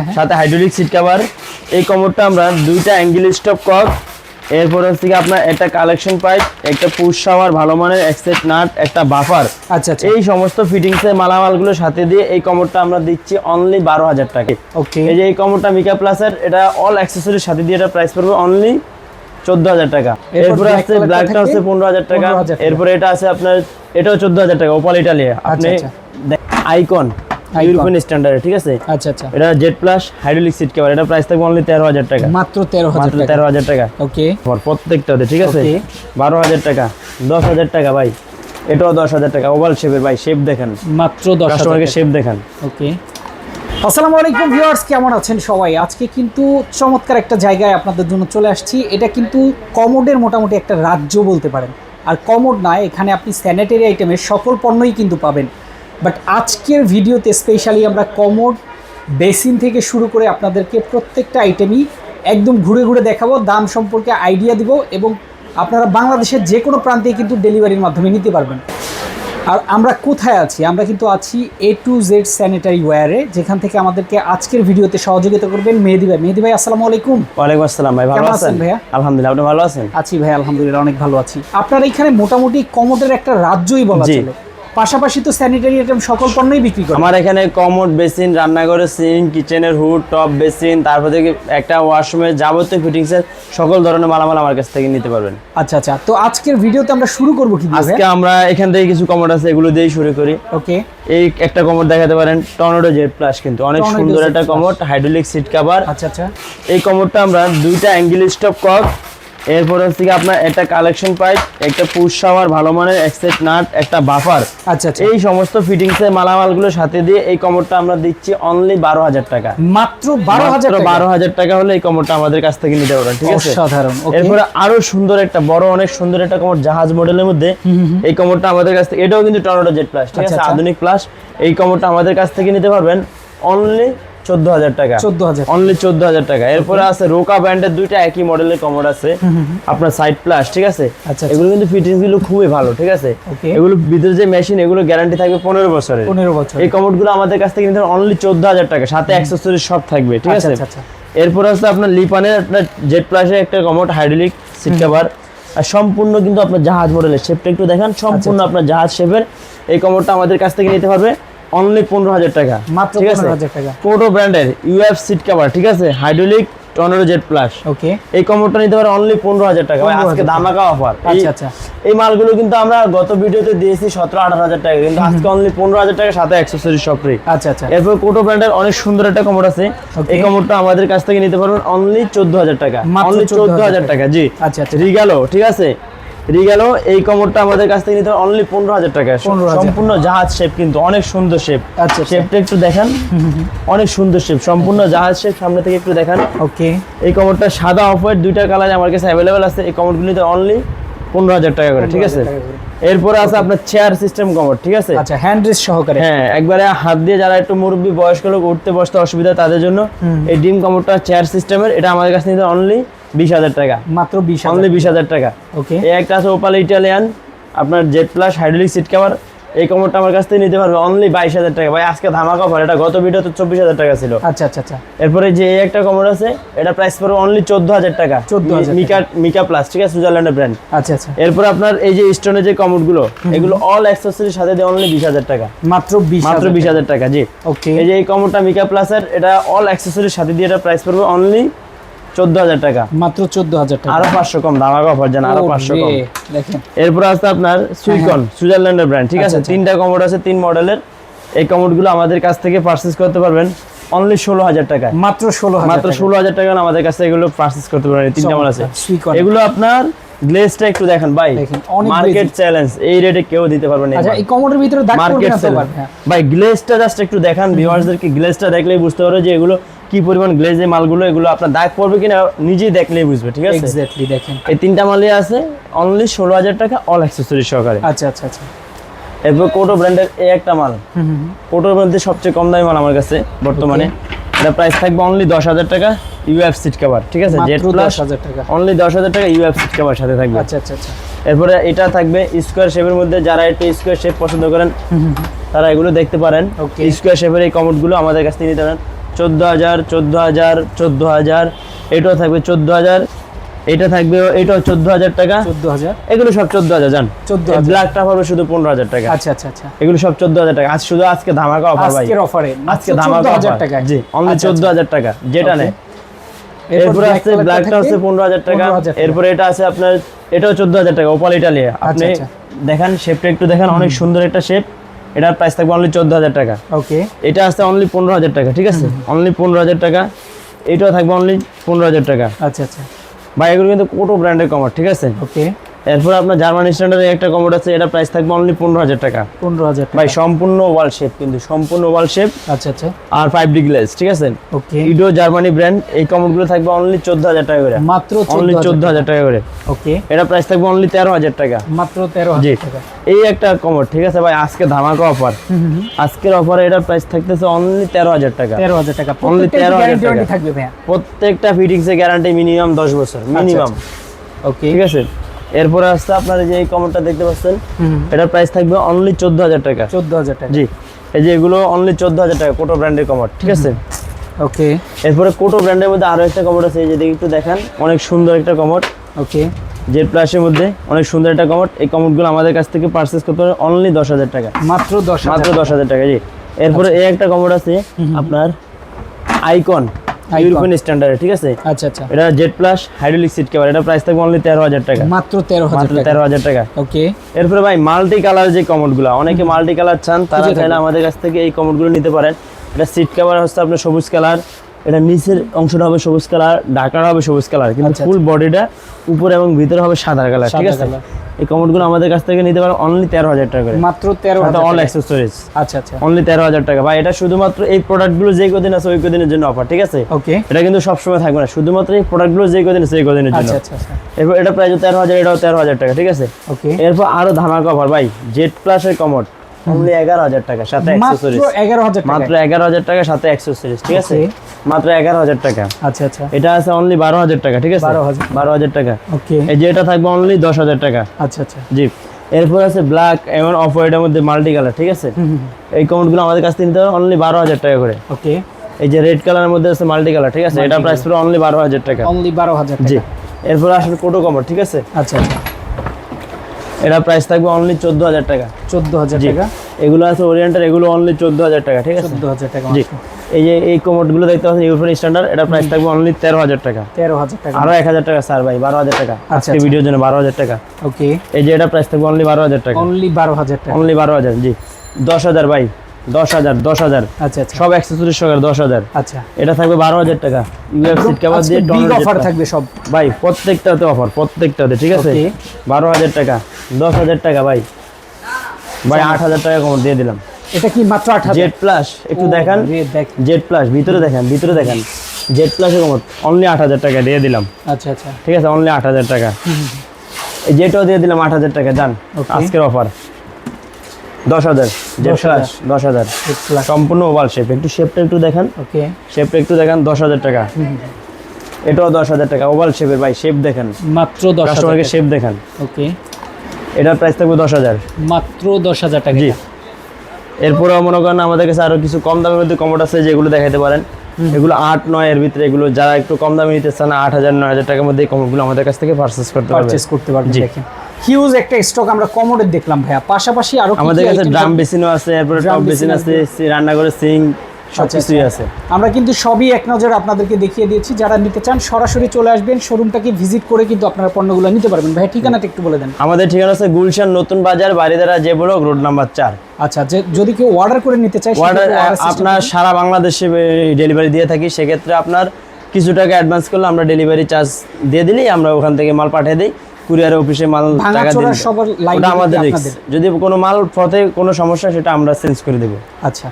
হ্যাঁ, হ্যাঁ। সাথে হাইড্রোলিক সিট কভার এই কমোডটা আমরা দুইটা অ্যাঙ্গেল স্টপ কক এরপর হচ্ছে কি আপনার একটা কালেকশন পাইপ একটা পুশ শাওয়ার ভালো মানের এক্সেস নাট একটা বাফার আচ্ছা আচ্ছা। এই সমস্ত ফিটিংস এর মালামালগুলো সাথে দিয়ে এই কমোডটা আমরা দিচ্ছি অনলি বারো হাজার টাকা ওকে এই যে এই কমোডটা মিকা প্লাসের এটা অল অ্যাক্সেসরির সাথে দিয়ে এটা প্রাইস পড়বে অনলি চোদ্দ হাজার টাকা। এরপর আছে ব্ল্যাকটা হচ্ছে পনেরো হাজার টাকা। 15,000 এরপরে এটা আছে আপনার এটাও চোদ্দ হাজার টাকা ওপাল ইটালিয়া আপনি আচ্ছা। আইকন ইউরোপিয়ান স্ট্যান্ডার্ড ঠিক আছে? আচ্ছা আচ্ছা। এটা Z plus hydraulic seat cover এটা প্রাইস থাকবে অনলি তেরো হাজার টাকা। মাত্র তেরো হাজার মাত্র টাকা। তেরো হাজার টাকা। ওকে পর প্রত্যেকটাতে ঠিক আছে? Okay. বারো হাজার টাকা দশ হাজার টাকা ভাই। এটাও দশ হাজার টাকা ওভাল শেপের ভাই শেপ দেখেন। মাত্র দশ হাজার কাস্টমারকে শেপ দেখান। ওকে আসসালামু আলাইকুম ভিউয়ার্স কেমন আছেন সবাই? আজকে কিন্তু চমৎকার একটা জায়গায় আপনাদের জন্য চলে আসছি। এটা কিন্তু কমোডের মোটামুটি একটা রাজ্য বলতে পারেন। আর কমোড নয় এখানে আপনি স্যানিটারি আইটেমের সকল পণ্যই কিন্তু পাবেন। বাট আজকের ভিডিওতে স্পেশালি আমরা কমোড বেসিন থেকে শুরু করে আপনাদেরকে প্রত্যেকটা আইটেমই একদম ঘুরে ঘুরে দেখাবো দাম সম্পর্কে আইডিয়া দিব এবং আপনারা বাংলাদেশের যে কোনো প্রান্তেই কিন্তু ডেলিভারির মাধ্যমে নিতে পারবেন। আর আমরা কোথায় আছি? আমরা কিন্তু আছি এ টু জেড স্যানিটারি ওয়্যারে যেখান থেকে আমাদেরকে আজকের ভিডিওতে সহযোগিতা করবেন মেহেদি ভাই। মেহেদি ভাই আসসালামু আলাইকুম। ওয়ালাইকুম আসসালাম ভাই ভালো আছেন? ভাইয়া? আলহামদুলিল্লাহ আপনি ভালো আছেন? আছি ভাই আলহামদুলিল্লাহ অনেক ভালো আছি। আপনার এখানে মোটামুটি কমোডের একটা রাজ্যই বলা। চলে। পাশাপাশি তো স্যানিটারি আইটেম সকল পণ্যই বিক্রি করে। আমার এখানে কমোড বেসিন রান্নাঘরের সিঙ্ক কিচেনের হুড টপ বেসিন তারপর থেকে একটা ওয়াশরুমের যাবতীয় ফিটিংসের সকল ধরনের মালামাল আমার কাছ থেকে নিতে পারবেন। আচ্ছা আচ্ছা। তো আজকের ভিডিওতে আমরা শুরু করব কি দিয়ে আজকে আমরা এখান থেকে কিছু কমোড আছে এগুলো দিয়েই শুরু করি। ওকে। এই একটা কমোড দেখাতে পারেন টর্নেডো জেড প্লাস কিন্তু। অনেক সুন্দর একটা। কমোড হাইড্রোলিক সিট কভার আচ্ছা আচ্ছা। এই কমোডটা আমরা দুইটা অ্যাঙ্গেল স্টপ কক এরপর হচ্ছে কি আপনার একটা কালেকশন পাইপ একটা পুশ শাওয়ার ভালো মানের এক্সেট নাট একটা বাফার আচ্ছা আচ্ছা। এই সমস্ত ফিটিংস এর মালামালগুলো সাথে দিয়ে এই কমোডটা আমরা দিচ্ছি অনলি বারো হাজার টাকা। মাত্র বারো হাজার বারো হাজার টাকা হলে এই কমোডটা আমাদের কাছ থেকে নিতে পারবেন ঠিক আছে? সাধারণ এরপরে আরও সুন্দর একটা বড় অনেক সুন্দর একটা কমোড জাহাজ মডেলের মধ্যে এই কমোডটা আমাদের কাছ থেকে এটাও কিন্তু টর্নেডো জেট প্লাস ঠিক আচ্ছা, আছে? আচ্ছা। আধুনিক প্লাস এই কমোডটা আমাদের কাছ থেকে নিতে পারবেন অনলি চোদ্দ হাজার টাকা। চোদ্দ হাজার অনলি চোদ্দ হাজার টাকা। এরপরে আছে রোকা ব্র্যান্ডের দুইটা একই মডেলের কমোড আছে। আপনার সাইড প্লাস ঠিক আছে? আচ্ছা, আচ্ছা। এগুলো কিন্তু ফিটিংসগুলো খুবই ভালো ঠিক আছে? এগুলো ভিতরে যে মেশিন এগুলো গ্যারান্টি থাকবে পনেরো বছরের। পনেরো বছর এই কমোডগুলো আমাদের কাছ থেকে নিতে অনলি চোদ্দ হাজার টাকা। সাথে অ্যাক্সেসরিজ সব থাকবে ঠিক আচ্ছা আছে? আচ্ছা এরপর আছে আপনার লিপানের আপনার জেট প্লাসের একটা কমোড হাইড্রোলিক সিট কভার আর সম্পূর্ণ কিন্তু আপনার জাহাজ মডেলের শেপটা একটু দেখান। সম্পূর্ণ। আপনার জাহাজ শেপের এই কমোডটা আমাদের কাছ থেকে নিতে পারবে। অনলি পনেরো হাজার টাকা। মাত্র ঠিক আছে? 15,000 টাকা। ব্র্যান্ডের ইউএফ সিট কভার ঠিক আছে? Hydraulic tornado jet plus okay এই কমোডটা নিতে পারে অনলি পনেরো হাজার টাকা। আজকে ধামাকা অফার আচ্ছা, আচ্ছা। এই মালগুলো কিন্তু আমরা গত ভিডিওতে দিয়েছি সতেরো আঠারো হাজার টাকা। কিন্তু আজকে অনলি পনেরো হাজার টাকা সাথে অ্যাক্সেসরিজ সব ফ্রি আচ্ছা আচ্ছা। এরপর কোটো ব্র্যান্ডের অনেক সুন্দর একটা কমোড আছে. এই কমোডটা আমাদের কাছ থেকে নিতে পারবেন অনলি চোদ্দ হাজার টাকা। অনলি চোদ্দ হাজার টাকা। জি। আচ্ছা, আচ্ছা। রিগালো ঠিক আছে? রিগালো এই কমোডটা আমাদের কাছ থেকে নিতে অনলি পনেরো হাজার টাকা। সম্পূর্ণ জাহাজ শেপ কিন্তু অনেক সুন্দর শেপ আচ্ছা, আচ্ছা। শেপটা একটু দেখান। অনেক সুন্দর শেপ সম্পূর্ণ জাহাজ শেপ সামনে থেকে একটু দেখান। ওকে। এই কমোডটা সাদা অফ হোয়াইট দুইটা কালার আমার কাছে অ্যাভেলেবেল আছে। এই কমোডগুলিতে অনলি পনেরো হাজার টাকা করে ঠিক আছে? 15,000 এরপরে আছে আপনার চেয়ার সিস্টেম কমোড ঠিক আছে? আচ্ছা হ্যান্ড রেস্ট সহকারে। হ্যাঁ একবারে হাত দিয়ে যারা একটু মুরব্বী বয়স্ক লোক উঠতে বসতে অসুবিধা তাদের জন্য এই ডিম কমোডটা চেয়ার সিস্টেমের এটা আমাদের কাছে নিতে অনলি বিশ হাজার টাকা। মাত্র বিশ অনলি বিশ হাজার টাকা। ওকে এই একটা আছে ওপাল ইটালিয়ান আপনার Z plus hydraulic seat cover এই কমোডটা আমার কাছ থেকে নিতে পারবে অনলি বাইশ হাজার টাকা। ভাই আজকে ধামাকা অফার এটা গত ভিডিওতে চব্বিশ হাজার টাকা ছিল। আচ্ছা আচ্ছা আচ্ছা। এরপরে যে এই একটা কমোড আছে এটা প্রাইস পড়বে অনলি চোদ্দ হাজার টাকা। 14,000 মিকা মিকা প্লাস ঠিক আছে? সুইজারল্যান্ডের ব্র্যান্ড আচ্ছা আচ্ছা। এরপর আপনার এই যে স্টোনের যে কমোডগুলো এগুলো অল অ্যাক্সেসরির সাথে দিয়ে অনলি বিশ হাজার টাকা। মাত্র বিশ মাত্র বিশ হাজার টাকা জি। ওকে এই যে এই কমোডটা মিকা প্লাসের এটা অল অ্যাক্সেসরির সাথে দিয়ে এটা প্রাইস পড়বে অনলি চোদ্দ হাজার টাকা। মাত্র চোদ্দ হাজার টাকা। আরও পাঁচশো কম ধামাকা অফার জান আরও পাঁচশো কম। দেখেন। এরপর আছে আপনার সুইকন সুইজারল্যান্ডের ব্র্যান্ড ঠিক হ্যাঁ, আচ্ছা, আছে আচ্ছা। তিনটা কমোড আছে তিন মডেলের এই কমোডগুলো আমাদের কাছ থেকে পারচেস করতে পারবেন। অনলি ষোলো হাজার টাকা মাত্র ষোলো মাত্র ষোলো হাজার টাকা আমাদের কাছে এগুলো পারচেস করতে পারবেন। তিনটা মডেল আছে। এগুলো আপনার গ্লেজটা একটু দেখেন ভাই। মার্কেট চ্যালেঞ্জ এই রেটে কেউ দিতে পারবে না আচ্ছা। এই কমোডের ভিতরে দাগ মার্কেট না তো? হ্যাঁ। ভাই গ্লেজটা জাস্ট একটু দেখান ভিউয়ার্সদেরকে গ্লেজটা দেখলেই বুঝতে পারবে যে এগুলো কি পরিমাণ গ্লেজ মালগুলো এগুলো আপনার দাগ পড়বে কিনা নিজেই দেখলেই বুঝবে ঠিক আছে? এক্স্যাক্টলি দেখেন। এই তিনটা মালই আছে অনলি ষোলো হাজার টাকা অল অ্যাক্সেসরি সহকারে। আচ্ছা আচ্ছা আচ্ছা। এরপর কোটো ব্র্যান্ডের এই একটা মাল। কোটোর মধ্যে সবচেয়ে কম দামি মাল আমার কাছে বর্তমানে। এটা প্রাইস থাকবে অনলি দশ হাজার টাকা ইউএফ সিট কভার ঠিক আছে? জেড প্লাস দশ হাজার টাকা। অনলি দশ হাজার টাকা ইউএফ সিট কভার সাথে থাকবে। আচ্ছা আচ্ছা আচ্ছা। এরপরে এটা থাকবে স্কোয়ার শেপের মধ্যে যারা একটু স্কোয়ার শেপ পছন্দ করেন তারা এগুলো দেখতে পারেন। স্কোয়ার শেপের এই কমোডগুলো আমাদের কাছ থেকে নিতে পারেন। চোদ্দ হাজার চোদ্দ হাজার চোদ্দ হাজার এটাও থাকবে চোদ্দ হাজার। এটা থাকবে চোদ্দ হাজার টাকা। চোদ্দ হাজার। এগুলো সব চোদ্দ হাজার জান। 14,000 ব্ল্যাকটা পাবে শুধু পনেরো হাজার টাকা। আচ্ছা আচ্ছা আচ্ছা। এগুলো সব চোদ্দ হাজার টাকা। আজ শুধু আজকে ধামাকা অফার ভাই। আজকের অফারে আজকে ধামাকা হাজার টাকা জি অনলি চোদ্দ হাজার টাকা। যেটা নেয়। এরপরে আছে ব্ল্যাকটা আছে পনেরো হাজার টাকা। 15,000 টাকা। এরপরে এটা আছে আপনার এটাও চোদ্দ হাজার টাকা ওপাল ইটালি আপনি আচ্ছা। দেখেন শেপটা একটু দেখেন অনেক সুন্দর একটা শেপ এটার প্রাইস থাকবে অনলি চোদ্দ হাজার টাকা। ওকে এটা আছে অনলি পনেরো হাজার টাকা ঠিক আছে? অনলি পনেরো হাজার টাকা। এটাও থাকবে অনলি পনেরো হাজার টাকা। আচ্ছা আচ্ছা। ভাই এগুলো কিন্তু কোটো ব্র্যান্ডের কমার ঠিক আছে? ওকে এরপর আপনার জার্মান স্ট্যান্ডার্ডের একটা কমোড আছে এটা প্রাইস থাকবে অনলি পনেরো হাজার টাকা। পনেরো হাজার টাকা। ভাই সম্পূর্ণ ওয়াল শেপ কিন্তু সম্পূর্ণ ওয়াল শেপ আচ্ছা আচ্ছা। আর ফাইভ ডি গ্লেস ঠিক আছে? ওকে ইডো জার্মানি ব্র্যান্ড এই কমোডগুলো থাকবে অনলি চোদ্দ হাজার টাকা করে। মাত্র অনলি চোদ্দ হাজার টাকা। করে। ওকে এটা প্রাইস থাকবে অনলি তেরো হাজার টাকা। মাত্র তেরো হাজার টাকা। এই একটা কমোড ঠিক আছে ভাই? আজকে ধামাকা অফার। আজকের অফারে এটার প্রাইস থাকতেছে অনলি তেরো হাজার টাকা। তেরো হাজার টাকা। Only প্রত্যেকটা 13,000 টাকা। প্রত্যেকটা ফিটিংসে গ্যারান্টি মিনিমাম দশ বছর মিনিমাম ওকে ঠিক আছে? এরপরে আসছে আপনার যে এই কমোডটা দেখতে পাচ্ছেন এটার প্রাইস থাকবে অনলি চোদ্দ হাজার টাকা। চোদ্দ হাজার টাকা। জি এই যে এগুলো অনলি চোদ্দ হাজার টাকা কোটো ব্র্যান্ডের কমোড ঠিক আছে? ওকে। এরপরে কোটো ব্র্যান্ডের মধ্যে আরও একটা কমোড আছে এই যে দেখি একটু দেখান অনেক সুন্দর একটা কমোড। ওকে। জেড প্লাসের মধ্যে অনেক সুন্দর একটা কমোড এই কমোডগুলো আমাদের কাছ থেকে পারচেস করতে হবে অনলি দশ হাজার টাকা। মাত্র দশ মাত্র হাজার দশ হাজার টাকা জি। এরপরে এই একটা কমোড আছে আপনার আইকন। ইউরোপিয়ান স্ট্যান্ডার্ড ঠিক আছে? আচ্ছা আচ্ছা। এটা Z plus hydraulic seat cover এটা প্রাইস থাকবে অনলি তেরো হাজার টাকা। মাত্র তেরো হাজার মাত্র টাকা। তেরো হাজার টাকা। ওকে এরপরে ভাই মাল্টি কালার যে কমোডগুলো অনেকে মাল্টি কালার চান তারা চাইলে আমাদের কাছ থেকে এই কমোডগুলো নিতে পারেন। এটা সিট কভার হচ্ছে আপনার সবুজ কালার এটা নিচের অংশটা হবে সবুজ কালার ঢাকাটা হবে সবুজ কালার কিন্তু আচ্ছা, ফুল বডিটা উপরে এবং ভিতরে হবে সাদা কালার ঠিক আছে। এই কমোডগুলো আমাদের কাছ থেকে নিতে পারো অনলি তেরো হাজার টাকা করে। মাত্র তেরো হাজার অল। অ্যাক্সেসরিজ আচ্ছা আচ্ছা। অনলি তেরো হাজার টাকা। ভাই এটা শুধুমাত্র এই প্রোডাক্টগুলো যে কদিন আছে ওই কদিনের জন্য অফার ঠিক আছে? ওকে এটা কিন্তু সবসময় থাকবে না। শুধুমাত্র এই প্রোডাক্টগুলো যে কদিন আছে ওই কদিনের জন্য। আচ্ছা আচ্ছা আচ্ছা। এরপর এটা প্রাইস তেরো হাজার এটাও তেরো হাজার টাকা ঠিক আছে? ওকে এরপর আরও ধামাকা অফার ভাই জেড প্লাসের কমোড অনলি এগারো হাজার টাকা সাথে টাকা। মাত্র সাথে অ্যাক্সেসরিজ ঠিক আছে? মাত্র এগারো হাজার টাকা। আচ্ছা আচ্ছা। এটা আছে অনলি বারো হাজার টাকা ঠিক আছে? 12,000 টাকা। ওকে এই যে এটা থাকবে অনলি দশ হাজার টাকা। আচ্ছা আচ্ছা। জি। এরপর আছে ব্ল্যাক এবং অফ হোয়াইটের মধ্যে মাল্টি কালার ঠিক আছে? এই কমেন্টগুলো আমাদের কাছ থেকে নিতে হবে অনলি বারো হাজার টাকা করে। ওকে এই যে রেড কালারের মধ্যে আছে মাল্টি কালার ঠিক আছে? এটা প্রাইস পুরো অনলি বারো হাজার টাকা। অনলি বারো হাজার জি। এরপর আসলে কোটো কমর ঠিক আছে? আচ্ছা আচ্ছা। এটা প্রাইস থাকবে অনলি চোদ্দ হাজার টাকা। চোদ্দ হাজার টাকা। এগুলো আছে ওরিয়েন্টার এগুলো অনলি চোদ্দ হাজার টাকা ঠিক আছে? চোদ্দ হাজার টাকা জি। এই যে এই কোমোডগুলো দেখতে পাচ্ছেন ইউরোপিয়ান স্ট্যান্ডার্ড এটা প্রাইস থাকবে অনলি তেরো হাজার টাকা। তেরো হাজার টাকা। আরও এক হাজার টাকা স্যার ভাই বারো হাজার টাকা আজকে আচ্ছা। ভিডিওর জন্য বারো হাজার টাকা। ওকে এই যে এটা প্রাইস থাকবে অনলি বারো হাজার টাকা। অনলি বারো হাজার টাকা। অনলি বারো হাজার জি। দশ হাজার ভাই দশ হাজার দশ হাজার আচ্ছা আচ্ছা। সব অ্যাক্সেসরিজ সহকারে দশ হাজার আচ্ছা। এটা থাকবে বারো হাজার টাকা ইউএফ সিট কাভার দিয়ে অফার থাকবে সব। ভাই প্রত্যেকটাতে অফার প্রত্যেকটাতে ঠিক আছে. বারো হাজার টাকা। দশ হাজার টাকা ভাই। ভাই আট হাজার টাকা কম দিয়ে দিলাম। এটা কি মাত্র আট হাজার? জেড প্লাস একটু দেখান। জেড প্লাস ভিতরে দেখেন ভিতরে দেখেন। জেড প্লাস কম অনলি আট হাজার টাকা দিয়ে দিলাম। আচ্ছা আচ্ছা। ঠিক আছে অনলি আট হাজার টাকা। এই জেটাও দিয়ে দিলাম আট হাজার টাকা যান. আজকের অফার দশ হাজার জেড 10,000 প্লাস দশ হাজার। সম্পূর্ণ ওভাল শেপ একটু শেপটা একটু দেখান। ওকে শেপটা একটু দেখান দশ হাজার টাকা। এটাও দশ হাজার টাকা ওভাল শেপের ভাই শেপ দেখেন। মাত্র দশ হাজার শেপ দেখান। ওকে এটার প্রাইস থাকবে দশ হাজার। মাত্র দশ হাজার টাকা। জি। এরপরেও মনে করেন আমাদের কাছে আরও কিছু কম দামের মধ্যে কমোড আছে যেগুলো দেখাতে পারেন। এগুলো আট নয় এর ভিতরে এগুলো যারা একটু কম দামে নিতে চান আট হাজার নয় হাজার টাকার মধ্যে কমোডগুলো আমাদের কাছ থেকে পারচেস করতে পারবে পারচেজ করতে পারবেন। দেখেন। হিউজ একটা স্টক আমরা কমোডের দেখলাম ভাইয়া। পাশাপাশি আরও আমাদের কাছে ড্রাম বেসিনও আছে এরপরে টপ বেসিন আছে রান্নাঘরের সিঙ্ক আচ্ছা, আচ্ছা। আছে। আমরা কিন্তু সবই এক নজরে আপনাদেরকে দেখিয়ে দিয়েছি। যারা নিতে চান সরাসরি চলে আসবেন। শোরুমটাকে ভিজিট করে কিন্তু আপনারা পণ্যগুলো নিতে পারবেন। ভাই ঠিকানাটা একটু বলে দেন। আমাদের ঠিকানা আছে গুলশান নতুন বাজার বাড়িদারা যে ব্লক রোড নাম্বার চার। আচ্ছা যে যদি কেউ অর্ডার করে নিতে চায় অর্ডার আপনার সারা বাংলাদেশে ডেলিভারি দিয়ে থাকি। সেক্ষেত্রে আপনার কিছু টাকা অ্যাডভান্স করলে আমরা ডেলিভারি চার্জ দিয়ে দিলেই আমরা ওখান থেকে মাল পাঠিয়ে দিই। কুরিয়ার অফিসে মাল টাকা ওটা আমাদের যদি কোনো মাল পথে কোনো সমস্যা সেটা আমরা চেঞ্জ করে দেবো। আচ্ছা।